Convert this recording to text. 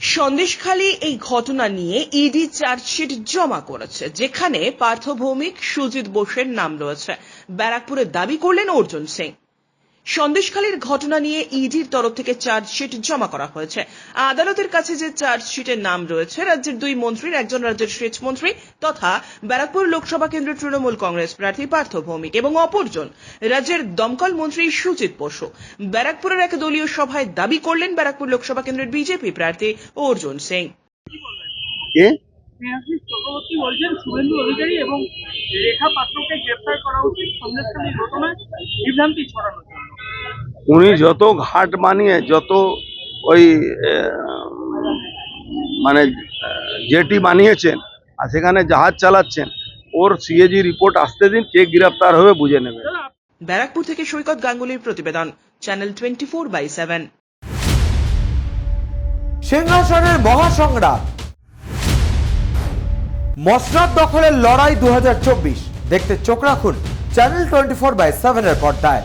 সন্দেশখালী এই ঘটনা নিয়ে ইডি চার্জশিট জমা করেছে, যেখানে পার্থ ভৌমিক সুজিত বোসের নাম রয়েছে। ব্যারাকপুরে দাবি করলেন অর্জুন সিং। সন্দেশখালীর ঘটনা নিয়ে ইডির তরফ থেকে চার্জশিট জমা করা হয়েছে। আদালতের কাছে যে চার্জশিটের নাম রয়েছে রাজ্যের দুই মন্ত্রীর একজন রাজ্যের সেচ মন্ত্রী তথা ব্যারাকপুর লোকসভা কেন্দ্রের তৃণমূল কংগ্রেস প্রার্থী পার্থ ভৌমিক এবং অপরজন রাজ্যের দমকল মন্ত্রী সুজিত বসু। ব্যারাকপুরের এক দলীয় সভায় দাবি করলেন ব্যারাকপুর লোকসভা কেন্দ্রের বিজেপি প্রার্থী অর্জুন সিং। কে স্নেহাশিস চক্রবর্তী বলছেন শুভেন্দু অধিকারী এবং রেখা পাত্রকে গ্রেফতার করা উচিত সন্দেশখালী ঘটনায় বিভ্রান্তি জন্য। উনি যত ঘাট বানিয়ে যত ওই মানে জেটি বানিয়েছেন আর সেখানে জাহাজ চালাচ্ছেন ওর সিএজি রিপোর্ট আসতে দিন কে গ্রেফতার হবে বুঝে নেবে। ব্যারাকপুর থেকে সৈকত গাঙ্গুলির প্রতিবেদন channel twenty four by seven সিংহাসনের মহাসংগ্রাম। মসনাদ দখলের লড়াই দু হাজার চব্বিশ। দেখতে চোখ রাখুন চ্যানেল টোয়েন্টি ফোর বাই সেভেনের পর্দায়।